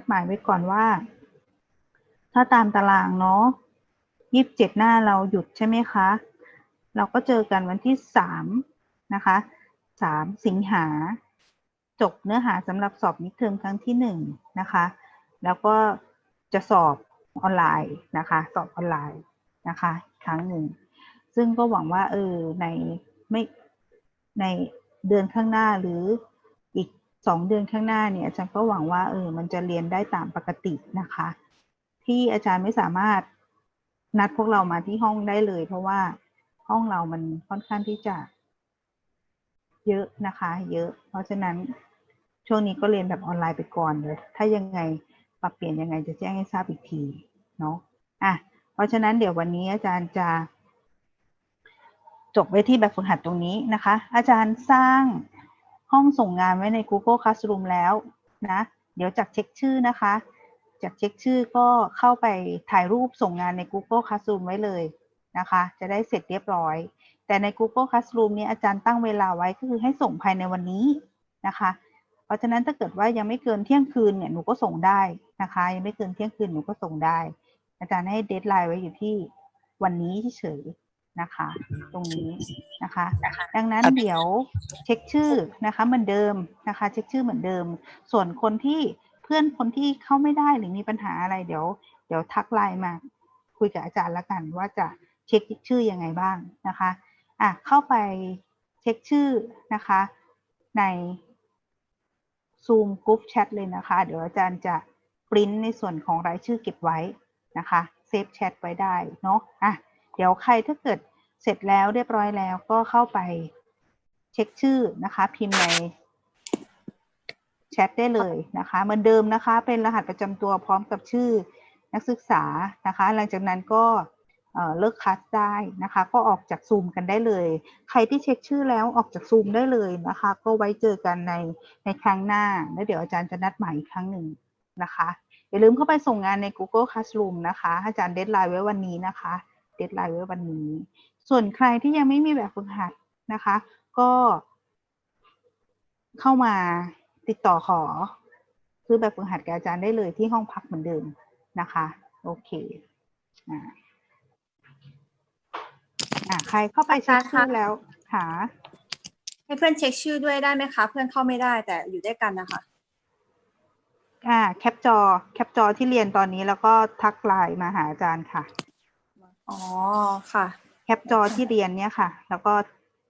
ดหมายไว้ก่อนว่า ถ้าตามตารางเนาะยี่สิบเจ็ดหน้าเราหยุดใช่ไหมคะ เราก็เจอกันวันที่สามนะคะสามสิงหา จบเนื้อหาสำหรับสอบมิดเทอมครั้งที่หนึ่งนะคะ แล้วก็จะสอบออนไลน์นะคะ สอบออนไลน์นะคะครั้งหนึ่ง ซึ่งก็หวังว่าเออในไม่ในเดือนข้างหน้าหรือ สองเดือนข้างหน้าเนี่ยอาจารย์ก็หวังว่าเออมันจะเรียนได้ตามปกตินะคะ ที่อาจารย์ไม่สามารถนัดพวกเรามาที่ห้องได้เลย เพราะว่าห้องเรามันค่อนข้างที่จะ เยอะนะคะ เยอะ เพราะฉะนั้นช่วงนี้ก็เรียนแบบออนไลน์ไปก่อนเลยถ้ายังไงปรับเปลี่ยนยังไงจะแจ้งให้ทราบอีกทีเนาะอะเพราะฉะนั้นเดี๋ยววันนี้อาจารย์จะจบไว้ที่แบบฝึกหัดตรงนี้นะคะ อาจารย์สร้าง ห้องส่งงานไว้ใน Google Classroom แล้วนะ เดี๋ยวจากเช็คชื่อนะคะ จากเช็คชื่อก็เข้าไปถ่ายรูปส่งงานใน Google Classroom ไว้เลยนะคะ จะได้เสร็จเรียบร้อย แต่ใน Google Classroom นี้อาจารย์ตั้งเวลาไว้ก็คือให้ส่งภายในวันนี้นะคะ เพราะฉะนั้นถ้าเกิดว่ายังไม่เกินเที่ยงคืนเนี่ยหนูก็ส่งได้นะคะ ยังไม่เกินเที่ยงคืนหนูก็ส่งได้ อาจารย์ให้เดทไลน์ไว้อยู่ที่วันนี้เฉย นะคะ ตรงนี้นะคะ ดังนั้นเดี๋ยวเช็คชื่อนะคะเหมือนเดิมนะคะ เช็คชื่อเหมือนเดิม ส่วนคนที่เพื่อนคนที่เข้าไม่ได้หรือมีปัญหาอะไรเดี๋ยว เดี๋ยวทักไลน์มาคุยกับอาจารย์แล้วกัน ว่าจะเช็คชื่อยังไงบ้างนะคะอะเข้าไปเช็คชื่อนะคะ ใน Zoom Group Chat เลยนะคะ เดี๋ยวอาจารย์จะปริ้นในส่วนของรายชื่อเก็บไว้นะคะเซฟแชทไว้ได้เนาะอะ เดี๋ยวใครถ้าเกิดเสร็จแล้วเรียบร้อยแล้วก็เข้าไปเช็คชื่อนะคะ พิมพ์ในแชทได้เลยนะคะเหมือนเดิมนะคะ เป็นรหัสประจำตัวพร้อมกับชื่อนักศึกษานะคะ หลังจากนั้นก็เลิกคลาสได้นะคะ ก็ออกจากซูมกันได้เลย ใครที่เช็คชื่อแล้วออกจากซูมได้เลยนะคะ ก็ไว้เจอกันในในครั้งหน้า แล้วเดี๋ยวอาจารย์จะนัดหมายอีกครั้งหนึ่งนะคะ อย่าลืมเข้าไปส่งงานใน Google Classroom นะคะ อาจารย์เดทไลน์ไว้วันนี้นะคะ เดทไลน์ไว้วันนี้ ส่วนใครที่ยังไม่มีแบบฝึกหัดนะคะ ก็ เข้ามาติดต่อขอซื้อแบบฝึกหัดกับอาจารย์ได้เลยที่ห้องพักเหมือนเดิมนะคะ โอเคอ่าอ่าใครเข้าไปเช็คชื่อแล้วหาให้เพื่อนเช็คชื่อด้วยได้ไหมคะ เพื่อนเข้าไม่ได้แต่อยู่ด้วยกันนะคะอ่าแคปจอ แคปจอที่เรียนตอนนี้แล้วก็ทักไลน์มาหาอาจารย์ค่ะ อ๋อค่ะ แคปจอที่เรียนเนี่ยค่ะ แล้วก็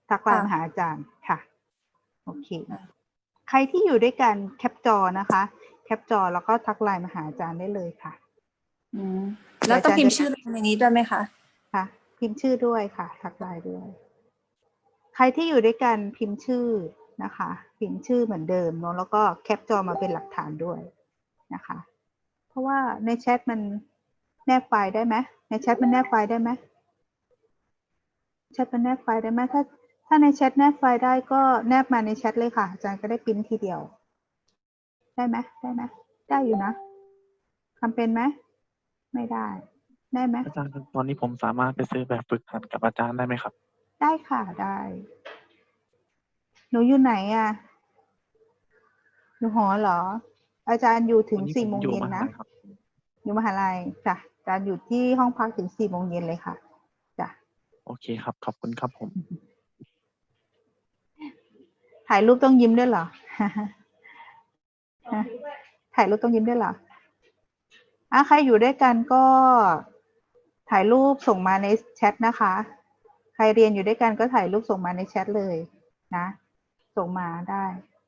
ทักไลน์ค่ะมาหาอาจารย์ค่ะ โอเค ใครที่อยู่ด้วยกันแคปจอนะคะ แคปจอแล้วก็ทักไลน์มาหาอาจารย์ได้เลยค่ะ อืมแล้วต้องพิมพ์ชื่อลงในนี้ด้วยไหมคะค่ะ พิมพ์ชื่อด้วยค่ะ ทักไลน์ด้วย ใครที่อยู่ด้วยกันพิมพ์ชื่อนะคะ พิมพ์ชื่อเหมือนเดิมเนอะแล้วก็แคปจอมาเป็นหลักฐานด้วยนะคะ เพราะว่าในแชทมันแนบไฟล์ได้ไหม ในแชทมันแนบไฟล์ได้ไหมแชทมันแนบไฟล์ได้ไหมถ้าถ้าในแชทแนบไฟล์ได้ก็แนบมาในแชทเลยค่ะอาจารย์ก็ได้ปริ้นทีเดียว ได้ไหมได้ไหมได้อยู่นะทำเป็นไหมไม่ได้ ได้ไหมอาจารย์ครับตอนนี้ผมสามารถไปซื้อแบบฝึกหัดกับอาจารย์ได้ไหมครับ ได้ค่ะได้ หนูอยู่ไหนอะอยู่หอเหรอ อาจารย์อยู่ถึงวันนี้สี่ผมโมงอยู่เย็นมหานะลัยครับอยู่มหาลัยจ้ะ อาจารย์อยู่ที่ห้องพักถึงสี่โมงเย็นเลยค่ะจ้ะโอเคครับ ขอบคุณครับผม ถ่ายรูปต้องยิ้มด้วยเหรอฮะถ่ายรูปต้องยิ้มด้วยเหรออะใครอยู่ด้วยกันก็ถ่ายรูปส่งมาในแชทนะคะ ใครเรียนอยู่ด้วยกันก็ถ่ายรูปส่งมาในแชทเลยนะ ส่งมาได้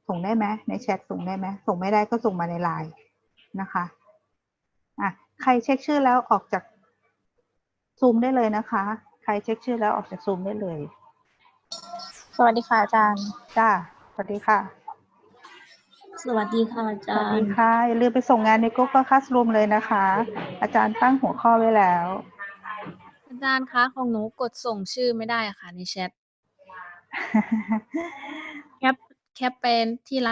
ส่งได้ไหมในแชทส่งได้ไหมส่งไม่ได้ก็ส่งมาในไลน์นะคะ อะ ใครเช็คชื่อแล้วออกจากซูมได้เลยนะคะ ใครเช็คชื่อแล้วออกจากซูมได้เลย สวัสดีค่ะอาจารย์ จ้า สวัสดีค่ะ สวัสดีค่ะอาสจาวัสรดีย์ค่ะ อย่าลืมไปส่งงานใน Google Classroom เลยนะคะ อาจารย์ตั้งหัวข้อไว้แล้ว อาจารย์คะของหนูกดส่งชื่อไม่ได้อะค่ะในแชท แคปแคปเป็นที่ไล